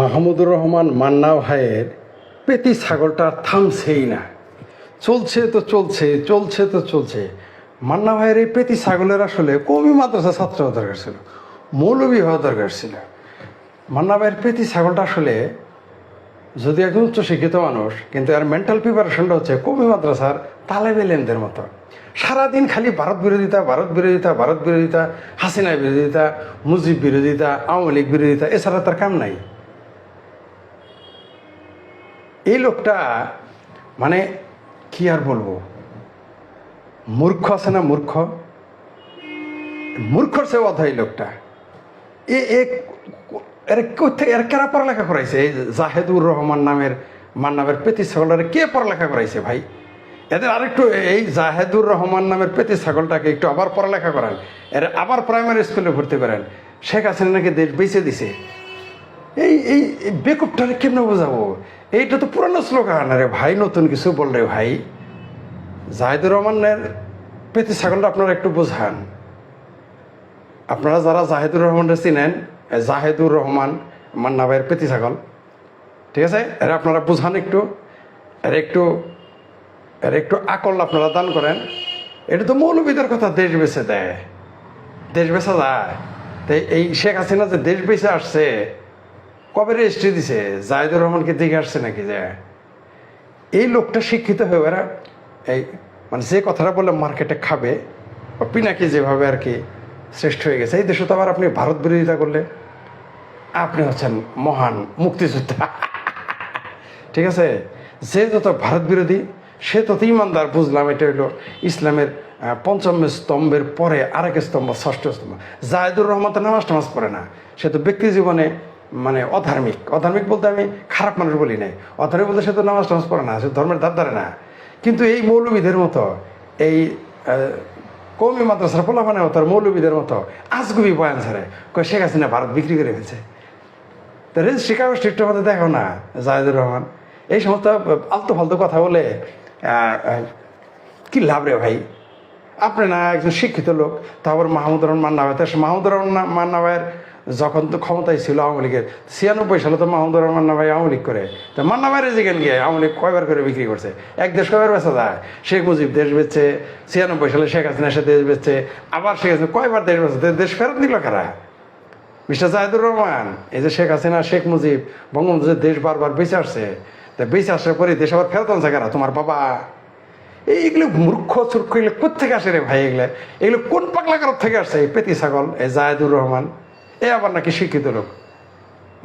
মাহমুদুর রহমান মান্না ভাইয়ের পেতি ছাগলটা থামছেই না। চলছে তো চলছে চলছে তো চলছে। মান্না ভাইয়ের এই পেতি ছাগলের আসলে কমি মাদ্রাসা ছাত্র হওয়া দরকার ছিল, মৌলবী হওয়া দরকার ছিল। মান্না ভাইয়ের পেতি ছাগলটা আসলে যদি একজন উচ্চশিক্ষিত মানুষ, কিন্তু আর মেন্টাল প্রিপারেশনটা হচ্ছে কবি মাদ্রাসার তালেব এলেমদের মতো। সারাদিন খালি ভারত বিরোধিতা ভারত বিরোধিতা ভারত বিরোধিতা হাসিনা বিরোধিতা, মুজিব বিরোধিতা, আওয়ামী লীগ বিরোধিতা, এছাড়া তার কাম নাই। এই লোকটা মানে কি আর বলব? মূর্খ আছে না মূর্খ? মূর্খর সে অধ এই লোকটা। এ এর এর কারা পড়ালেখা করাইছে? এই জাহেদুর রহমান নামের মান্নাবের পেতি ছাগলটারে কে পড়ালেখা করাইছে ভাই? এদের আরেকটু, এই জাহেদুর রহমান নামের পেতি ছাগলটাকে একটু আবার পড়ালেখা করান। এর আবার প্রাইমারি স্কুলে ভর্তি করেন। শেখ হাসিনা নাকি দেশ বেঁচে দিছে? এই এই বেকুবটারে কেমনে বোঝাবো? এইটা তো পুরানো স্লোগান। আরে ভাই, নতুন কিছু বল রে ভাই। জাহেদুর রহমানের পেতি ছাগলটা আপনারা একটু বোঝান। আপনারা যারা জাহেদুর রহমানকে চিনেন জাহেদুর রহমান মান্না ভাইয়ের পেতি ছাগল। ঠিক আছে? এর আপনারা বুঝান একটু। এর একটু এর একটু আকল আপনারা দান করেন। এটা তো মৌলবীদের কথা দেশ বেছে দেয়। দেশ বেচা যায়। তাই এই শেখ হাসিনা যে দেশ বেছে আসছে কবে রেজিস্ট্রি দিছে? জাহেদুর রহমানকে দেখে আসছে নাকি যে? এই লোকটা শিক্ষিত হয়ে এরা এই মানে যে কথাটা বললে মার্কেটে খাবে, বা পিনাকি যেভাবে আর কি শ্রেষ্ঠ হয়ে গেছে, এই দেশে তো আবার আপনি ভারত বিরোধিতা করলে আপনি হচ্ছেন মহান মুক্তিযোদ্ধা। ঠিক আছে? যে যত ভারত বিরোধী, সে তত ইমানদার, বুঝলাম, এটা হলো ইসলামের পঞ্চম স্তম্ভের পরে আরেক স্তম্ভ, ষষ্ঠ স্তম্ভ। জাহেদুর রহমান তো নামাজ টামাজ পড়ে না, সে তো ব্যক্তি জীবনে মানে অধার্মিক। অধার্মিক বলতে আমি খারাপ মানুষ বলি নাই। অধার্মিক বলতে সে তো নামাজ টামাজ পড়ে না, সে ধর্মের ধার ধারে না। কিন্তু এই মৌলবিদের মতো, এই কৌমি মাদ্রাসার পোলাপানে তার মৌলবিদের মতো আজগুবি বয়ান ছাড়ে। কয় শেখ হাসিনা ভারত বিক্রি করে ফেলছে। তা রেজিস্ট্রি কাগজ ঠিকঠাক মতো দেখো না জাহেদুর রহমান? এই সমস্ত আলতু ফালতু কথা বলে কি লাভ রে ভাই? আপনি না একজন শিক্ষিত লোক তারপর মাহমুদুর রহমান মান্না ভাই তার মাহমুদুর রহমান মান্না ভাইয়ের যখন তো ক্ষমতায় ছিল আওয়ামী লীগের, ছিয়ানব্বই সালে তো মাহমুদুর রহমান ভাই আওয়ামী লীগ করে। তো মান্না ভাইয়ের যেখানে গিয়ে আওয়ামী লীগ কয়বার করে বিক্রি করছে? এক দেশ কয়বার বেচা যায়? শেখ মুজিব দেশ বেচছে, ছিয়ানব্বই সালে শেখ হাসিনা এসে দেশ বেচছে, আবার শেখ হাসিনা কয়বার দেশ বেচছে? দেশ ফেরত নিল কারা? মিস্টার জাহিদুর রহমান, এই যে শেখ হাসিনা, শেখ মুজিব বঙ্গবন্ধু যে দেশ বারবার বেঁচে আসছে। তা বেঁচে আসার পরে দেশ আবার ফেরত আনছে কারা? তোমার বাবা। এই এগুলো মূর্খ চূর্খ এগুলো কোথেকে আসে রে ভাই এগুলো? এগুলো কোন পাগলা কারোর থেকে আসছে? এই পেতি ছাগল, এই জাহেদুর রহমান। এ আবার নাকি শিক্ষিত লোক।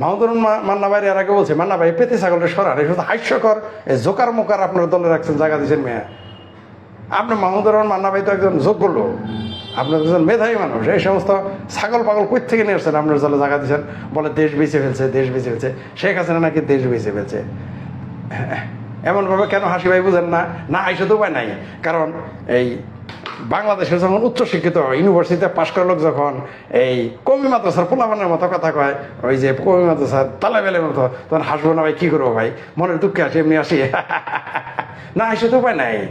মাহমুদুর রহমান মান্না ভাই এর আগে বলছে, মান্না ভাই পেতি ছাগলটা সরান শুধু হাস্যকর এই জোকার মোকার আপনার দলে রাখছেন, জায়গা দিয়েছেন মেয়ে। আপনি মাহমুদুর রহমান, মান্না ভাই তো একজন যোগ্য লোক। আপনার একজন মেধাবী মানুষ, এই সমস্ত ছাগল পাগল কই থেকে নিয়ে আসছেন? আপনার জলে জায়গা দিয়েছেন বলে দেশ বেঁচে ফেলছে, দেশ বেঁচে ফেলছে। শেখ হাসিনা নাকি দেশ বেঁচে ফেলছে? এমনভাবে কেন হাসি ভাই বুঝেন না? না আইসে তো উপায় নাই। কারণ এই বাংলাদেশে যখন উচ্চশিক্ষিত ইউনিভার্সিটিতে পাশ করা লোক যখন এই কমি মাদ্রাসার পোলাপানের মতো কথা কয়, ওই যে কমি মাদ্রাসার তালাবেলের মতো, তখন হাসবো না ভাই, কী করব ভাই? মনের দুঃখে আসি এমনি আসি না আইসে তো উপায় নাই।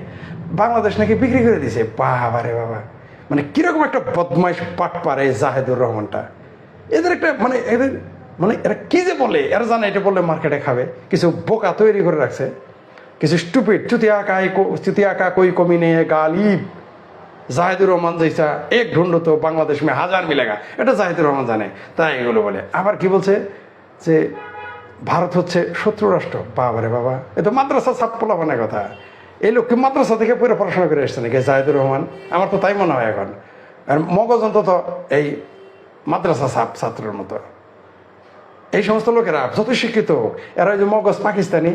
বাংলাদেশ নাকি বিক্রি করে দিছে। বাবা রে বাবা। মানে কীরকম একটা বদমাইশ পাট পারে জাহেদুর রহমানটা। এদের একটা মানে এদের মানে এরা কি যে বলে, এরা জানে এটা বললে মার্কেটে খাবে। কিছু বোকা তৈরি করে রাখছে। কিছু স্টুপিড চুতিয়া কাই চুতিয়া কা কই কমি নেই গালিব। জাহিদুর রহমান জৈসা এক ঢুন্ড তো বাংলাদেশ মে হাজার মিলেগা। এটা জাহিদুর রহমান জানে, তাই এগুলো বলে। আবার কি বলছে? যে ভারত হচ্ছে শত্রু রাষ্ট্র। বাবারে বাবা, এ তো মাদ্রাসা ছাপ পোলাপানের কথা। এই লোককে মাদ্রাসা থেকে পুরো পড়াশোনা করে এসছে নাকি? জাহিদুর রহমান, আমার তো তাই মনে হয় এখন। আর মগজ অন্তত এই মাদ্রাসা ছাপ ছাত্রের মতো। এই সমস্ত লোকেরা যত শিক্ষিত হোক, এরা যে মগজ পাকিস্তানি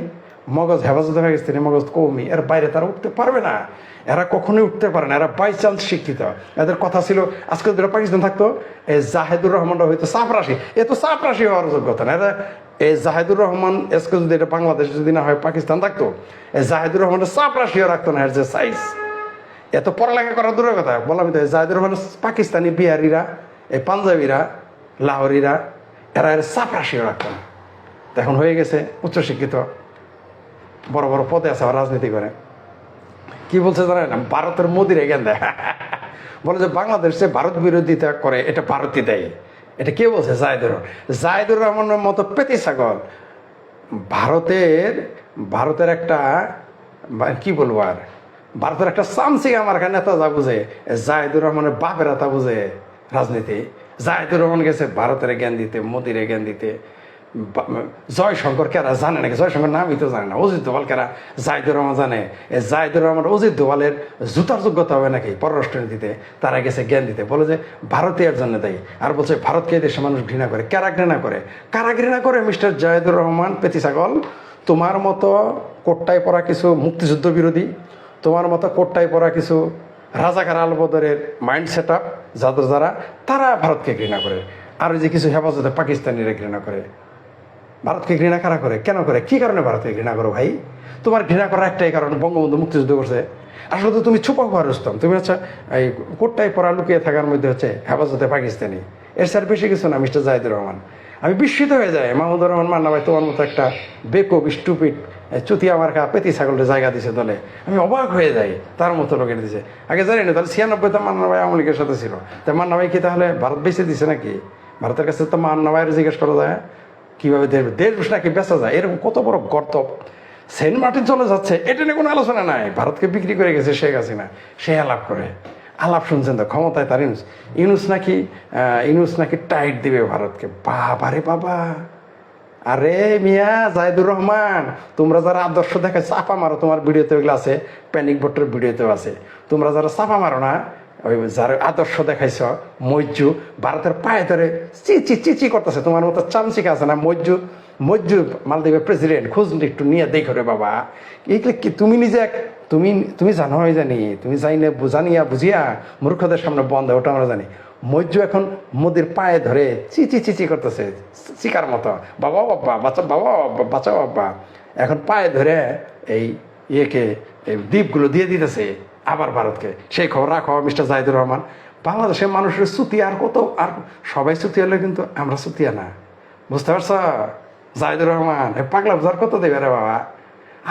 মগজ হেফাজতে পাকিস্তানি মগজ কৌমি। এর বাইরে তারা উঠতে পারবে না। এরা কখনোই উঠতে পারে না। এরা বাই চান্স শিক্ষিত। এদের কথা ছিল, আজকে যদি পাকিস্তান থাকতো, এই জাহেদুর রহমানরা হয়তো চাপ রাশি এ তো চাপ রাশি হওয়ার যোগ্যতা না। এরা, এই জাহেদুর রহমান এসকে যদি এটা বাংলাদেশ যদি না হয়, পাকিস্তান থাকতো, এই জাহেদুর রহমানের চাপ রাশিও রাখতো না। এর যে সাইজ এত পড়ালেখা করার দূরের কথা। বললাম তো জাহিদুর রহমান পাকিস্তানি বিহারিরা, এই পাঞ্জাবিরা, লাহোরিরা, এরা এর চাপ রাশিও রাখতো না। এখন হয়ে গেছে উচ্চশিক্ষিত। বড় বড় পদে আছে আবার রাজনীতি করে। কি বলছে জানেন? ভারতের মোদির এখান দেয় বলে যে বাংলাদেশ ভারত বিরোধিতা করে, এটা ভারতই দেয়। এটা কে বলছে? জায়দুর জায়দুর রহমানের মতো পেতি ছাগল। ভারতের ভারতের একটা কি বলব আর? ভারতের একটা সামসিং আমার এখানে নেতা যা বুঝে, জায়দুর রহমানের বাপের তা বুঝে রাজনীতি। জায়দুর রহমান গেছে ভারতের জ্ঞান দিতে, মোদির জ্ঞান দিতে। জয়শঙ্কর কেরা জানে নাকি? জয়শঙ্কর নামই তো জানে না। অজিত দোভাল কেরা? জায়দুর রহমান জানে। এ জায়দুর রহমান অজিত দোভালের জুতার যোগ্যতা হবে নাকি পররাষ্ট্রনীতিতে? তারা গেছে জ্ঞান দিতে। বলে যে ভারতীয়ের জন্য দেয় আর বলছে, ভারতকে দেশে মানুষ ঘৃণা করে। কারা ঘৃণা করে? কারা ঘৃণা করে? মিস্টার জায়দুর রহমান পেতি ছাগল। তোমার মতো কোট্টায় পড়া কিছু মুক্তিযুদ্ধ বিরোধী, তোমার মতো কোট্টায় পড়া কিছু রাজাকার আলবদরের মাইন্ড সেট আপ যাদের যারা তারা ভারতকে ঘৃণা করে। আর যে কিছু হেফাজতে পাকিস্তানিরা ঘৃণা করে। ভারতকে ঘৃণা কারা করে? কেন করে? কি কারণে ভারতকে ঘৃণা করো ভাই? তোমার ঘৃণা করার একটাই কারণ বঙ্গবন্ধু মুক্তিযুদ্ধ করছে। আসলে তো তুমি ছুপা হওয়ার রুস্তম তুমি হচ্ছে, এই কোটটায় পড়া লুকিয়ে থাকার মধ্যে হচ্ছে হেফাজতে পাকিস্তানি। এর স্যার বেশি কিছু না, মিস্টার জাহিদুর রহমান। আমি বিস্মিত হয়ে যাই। মাহমুদুর রহমান মান্না ভাই, তোমার মতো একটা বেকুব, স্টুপিড, চুতিয়া মার্কা পেতি ছাগলের জায়গা দিছে দলে। আমি অবাক হয়ে যাই, তার মতো লোকের দিছে। আগে জানি না, তাহলে ছিয়ানব্বই তো মান্না ভাই আওয়ামী লীগের সাথে ছিল। তা মান্না ভাই কি তাহলে ভারত বেঁচে দিছে নাকি? ভারতের কাছে তো মান্না ভাইয়ের জিজ্ঞেস করা যায় কীভাবে দেশ দেশ নাকি বেচা যায়? এরকম কত বড় গর্ত। সেন্ট মার্টিন চলে যাচ্ছে। এটা নিয়ে কোনো আলোচনা নাই। ভারতকে বিক্রি করে গেছে শেখ হাসিনা। সে আলাপ করে। আলাপ শুনছেন তো? ক্ষমতায় তার ইউনুস। ইউনুস নাকি ইউনুস নাকি টাইট দিবে ভারতকে। বাবা রে বাবা। আরে মিয়া জাহিদুর রহমান, তোমরা যারা আদর্শ দেখে চাপা মারো। তোমার ভিডিওতে ওগুলো আছে। প্যানিক বোটের ভিডিওতেও আছে। তোমরা যারা চাপা মারো না ওই যার আদর্শ দেখাইছ, মজ্জু, ভারতের পায়ে ধরে চি চি চি করতেছে। তোমার মতো চামচিকা আছে না, মজ্জু মজ্জু মালদ্বীপের প্রেসিডেন্ট খোঁজ একটু নিয়ে দেখো রে বাবা। এইগুলো কি তুমি নিজে তুমি তুমি জানো হয় জানি, তুমি যাই না জানিয়া বুঝিয়া মূর্খদের সামনে বন্ধ, ওটা আমরা জানি। মজ্জু এখন মোদির পায়ে ধরে চিচি চিচি করতেছে চিকার মতো। বাবা বাবা বাচ্চা বাবা বাবা বাচ্চা বাবা। এখন পায়ে ধরে এই ইয়েকে, এই দ্বীপগুলো দিয়ে দিতেছে। আবার ভারতকে। সেই খবর রাখো মিস্টার জাহিদুর রহমান। বাংলাদেশের মানুষের সুতি আর কত, আর সবাই সুতি হলে কিন্তু আমরা সুতিয়া না। বুঝতে পারছ? জাহিদুর রহমান পাগলা বাজার কত দেবে রে বাবা?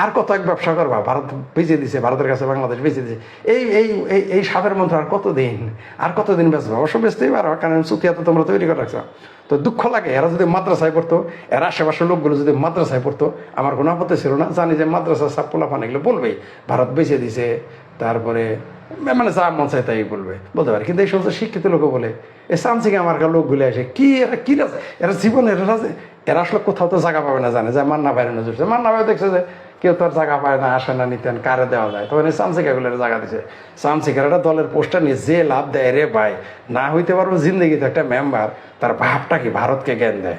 আর কত এক ব্যবসা করবা? ভারত বেঁচে দিছে, ভারতের কাছে বাংলাদেশ বেঁচে দিছে। এই এই এই এই সাপের মন্ত্র আর কতদিন? আর কতদিন বেচবো? অবশ্য বেচতেই পারো, কারণ সুতিয়া তো তোমরা তৈরি করে রাখছো। তো দুঃখ লাগে, এরা যদি মাদ্রাসায় পড়তো, এর আশেপাশের লোকগুলো যদি মাদ্রাসায় পড়তো, আমার কোনো আপত্তি ছিল না। জানি যে মাদ্রাসা সাপ পোলাফান এগুলো বলবেই, ভারত বেঁচে দিছে। তারপরে মানে যা মন চায় তাই বলবে, বলতে পারে। কিন্তু এই সমস্ত শিক্ষিত লোকও বলে, এ সামসিং আমার লোকগুলো আসে? কি, এরা কি এরা জীবনের রাজ- এরা আসলে কোথাও তো জায়গা পাবে না, জানে? যে মান্না বাইরে নজর। মান্না ভাই দেখছে যে কেউ তোর জায়গা পায় না, আসে না, নিতেন, কারে দেওয়া যায়? তখন এই সামসিকাগুলোর জায়গা দিছে। সামসিকার দলের পোস্টার নিয়ে যে লাভ দেয়, রে ভাই, না হইতে পারব জিন্দগিতে একটা মেম্বার তার ভাবটা কি ভারতকে জ্ঞান দেয়?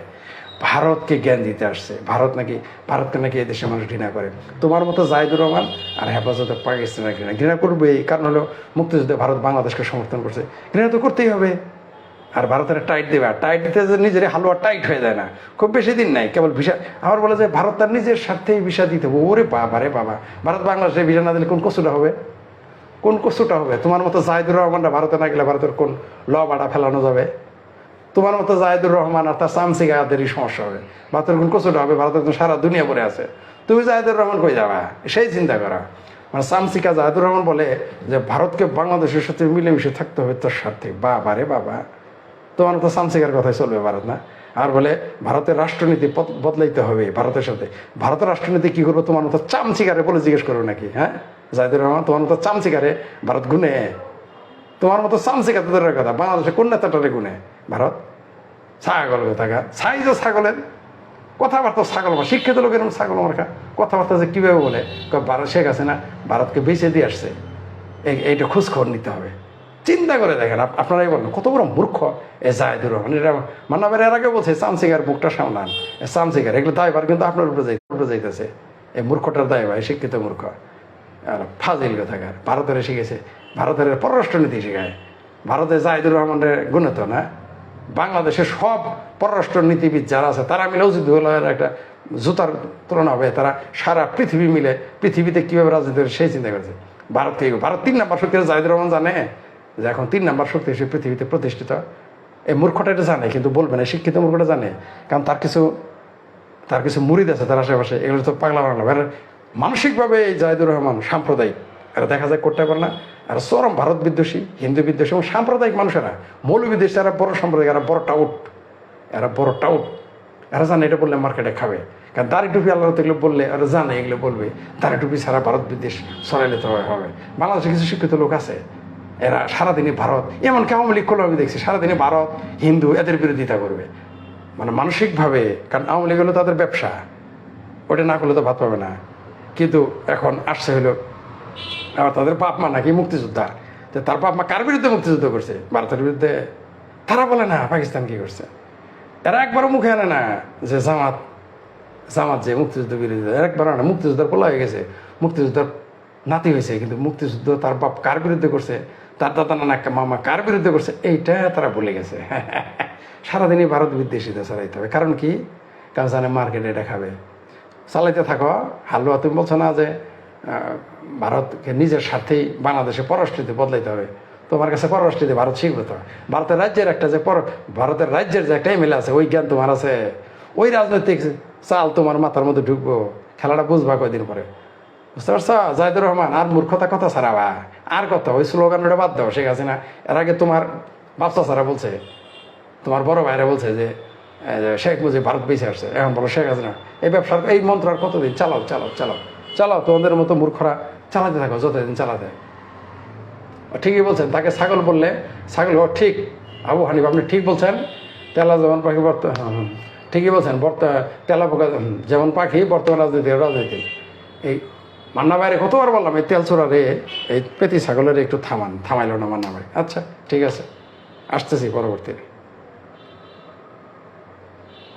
ভারতকে জ্ঞান দিতে আসছে। ভারত নাকি ভারতকে নাকি দেশের মানুষ ঘৃণা করে। তোমার মতো জাহিদুর রহমান আর হেফাজতে পাকিস্তানের ঘৃণা। ঘৃণা করবে এই কারণ হলো মুক্তিযুদ্ধে ভারত বাংলাদেশকে সমর্থন করছে। ঘৃণা তো করতেই হবে। আর ভারতের টাইট দেবে। আর টাইট দিতে নিজের হালুয়া টাইট হয়ে যায় না। খুব বেশি দিন নাই, কেবল ভিসা আবার বলে যে ভারত তার নিজের স্বার্থেই ভিসা দিতে হবে। ওরে বাবা রে বাবা। ভারত বাংলাদেশে ভিসা না দিলে কোন কচুটা হবে? কোন কচুটা হবে? তোমার মতো জাহিদুর রহমানরা ভারতে না গেলে ভারতের কোন ল বাড়া ফেলানো যাবে? তোমার মতো জাহিদুর রহমান আর তার সামসিকাদেরই সমস্যা হবে। ভারতের কোন কচুটা হবে ভারতের সারা দুনিয়া পড়ে আছে। তুমি জাহিদুর রহমান কই যাবা? সেই চিন্তা করা। মানে সামসিকা জাহেদুর রহমান বলে যে ভারতকে বাংলাদেশের সাথে মিলেমিশে থাকতে হবে তোর স্বার্থে বাবা রে বাবা। তোমার তো সামসিকার কথাই চলবে ভারত, না? আর বলে ভারতের রাষ্ট্রনীতি বদলাইতে হবে ভারতের সাথে। ভারতের রাষ্ট্রনীতি কি করব? তোমার মতো চামচিকারে বলে জিজ্ঞেস করো নাকি হ্যাঁ? জাহিদুর রহমান, তোমার মতো চামচিকারে ভারত গুনে। তোমার মতো চামচিকা তোদের কথা? বাংলাদেশে কোন নেতাটারে গুনে ভারত? ছাগল ছাই যে ছাগলের। কথাবার্তা ছাগল মা শিক্ষিত লোকের ছাগল মার্কা কথাবার্তা যে কীভাবে বলে? ভারত শেখ আছে না ভারতকে বেঁচে দিয়ে আসছে। এইটা খোঁজখবর নিতে হবে। চিন্তা করে দেখেন, আপ- আপনারাই বলেন, কত বড় মূর্খ এ জায়দুর রহমান। এটা মান্নাবের এর আগে বলছে চামচিকার বুকটা সামলান। চামচিকার এগুলো দায়বার কিন্তু আপনার উপরে যাই উপরে যাইতেছে। এই মূর্খটার দায়বার শিক্ষিত মূর্খ। আর ফাজিল কথাকার ভারতের শিখেছে ভারতের পররাষ্ট্রনীতি শেখায়। ভারতে জাহিদুর রহমানের গুণত না বাংলাদেশের সব পররাষ্ট্রনীতিবিদ যারা আছে, তারা মিলে উচিত একটা জুতার তুলনা হবে। তারা সারা পৃথিবী মিলে পৃথিবীতে কীভাবে রাজনীতি করে সেই চিন্তা করেছে। ভারত থেকে ভারত তিন নম্বর শক্তি জাহিদুর রহমান জানে? যে এখন তিন নম্বর শক্তি হিসেবে পৃথিবীতে প্রতিষ্ঠিত। এই মূর্খটা এটা জানে, কিন্তু বলবে না। শিক্ষিত মূর্খটা জানে। কারণ তার কিছু তার কিছু মুরিদ আছে তার আশেপাশে। এগুলো তো পাগলা বাংলা। মানসিকভাবে এই জাহিদুর রহমান সাম্প্রদায়িক। এরা দেখা যায় করতে পারে না। আর চরম ভারত বিদ্বেষী, হিন্দু বিদ্বেষী এবং সাম্প্রদায়িক মানুষেরা মৌলবিদ্বেষী এরা বড় সাম্প্রদায়িক এরা বড় টাউট এরা বড় টাউট, এরা জানে এটা বললে মার্কেটে খাবে। কারণ দাড়ি টুপি আল্লাহ এগুলো বললে এরা জানে এগুলো বলবে। দাড়ি টুপি সারা ভারত বিদেশ সরাইলে তো হবে। বাংলাদেশে কিছু শিক্ষিত লোক আছে, এরা সারাদিনই ভারত। এমনকি আওয়ামী লীগ করলে আমি দেখছি, সারাদিনই ভারত, হিন্দু, এদের বিরোধিতা করবে। মানে মানসিকভাবে, কারণ আওয়ামী লীগ হলো তাদের ব্যবসা। ওটা না করলে তো ভাত পাবে না। কিন্তু এখন আসছে হলো আবার তাদের বাপ মা নাকি মুক্তিযোদ্ধা। তো তার বাপ মা কার বিরুদ্ধে মুক্তিযুদ্ধ করছে? ভারতের বিরুদ্ধে তারা বলে না, পাকিস্তান কি করছে? এরা একবারও মুখে আনে না যে জামাত জামাত যে মুক্তিযুদ্ধ বিরোধী এরা একবার না। মুক্তিযোদ্ধার পোলা হয়ে গেছে। মুক্তিযোদ্ধার নাতি হয়েছে, কিন্তু মুক্তিযুদ্ধ তার বাপ কার বিরুদ্ধে করছে? তার দাদা নানা মামা কার বিরুদ্ধে করছে? এইটা তারা ভুলে গেছে। সারাদিনই ভারত বিদ্বেষীতে চালাইতে হবে। কারণ কি? কারণ জানে মার্কেটে এটা খাবে। চালাইতে থাকো। হালুয়া তুমি বলছো না যে ভারতকে নিজের স্বার্থেই বাংলাদেশে পররাষ্ট্রনীতি বদলাইতে হবে। তোমার কাছে পররাষ্ট্রনীতি ভারত শিখবে তো। ভারতের রাজ্যের একটা যে পর ভারতের রাজ্যের যে একটা এমএলএ আছে, ওই জ্ঞান তোমার আছে। ওই রাজনৈতিক চাল তোমার মাথার মধ্যে ঢুকবো। খেলাটা বুঝবা কয়দিন পরে। বুঝতে পারছ? জাহিদুর রহমান, আর মূর্খতা কথা ছাড়াবা আর কথা, ওই স্লোগান ওটা বাদ দাও, শেখ হাসিনা। এর আগে তোমার বাপসা ছাড়া বলছে, তোমার বড় ভাইরা বলছে যে শেখ মুজিব ভারত বেঁচে আসছে। এখন বলো শেখ হাসিনা, এই ব্যবসার, এই মন্ত্র আর কতদিন চালাও চালাও চালাও। চালাও, তোমাদের মতো মূর্খরা চালাতে থাকো, যতদিন চালাতে। ঠিকই বলছেন, তাকে ছাগল বললে, ছাগল ও ঠিক, আবু হানিফ, আপনি ঠিক বলছেন, তেলা যেমন পাখি বর্ত ঠিকই বলছেন, বর্ত, তেলা পোকা যেমন পাখি, বর্তমান রাজনীতি রাজনীতি। এই মান্না বাইরে কতবার বললাম, এই তেল চোরা রে এই পেতি ছাগলের একটু থামান, থামাইলো না মান্না ভাই। আচ্ছা ঠিক আছে, আসতেছি পরবর্তী।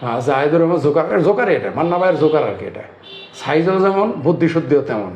হ্যাঁ জাহিদুর রহমান জোকার জোকারই এটা, মান্না ভাইয়ের জোকার আর কি এটা। সাইজও যেমন বুদ্ধিশুদ্ধিও তেমন।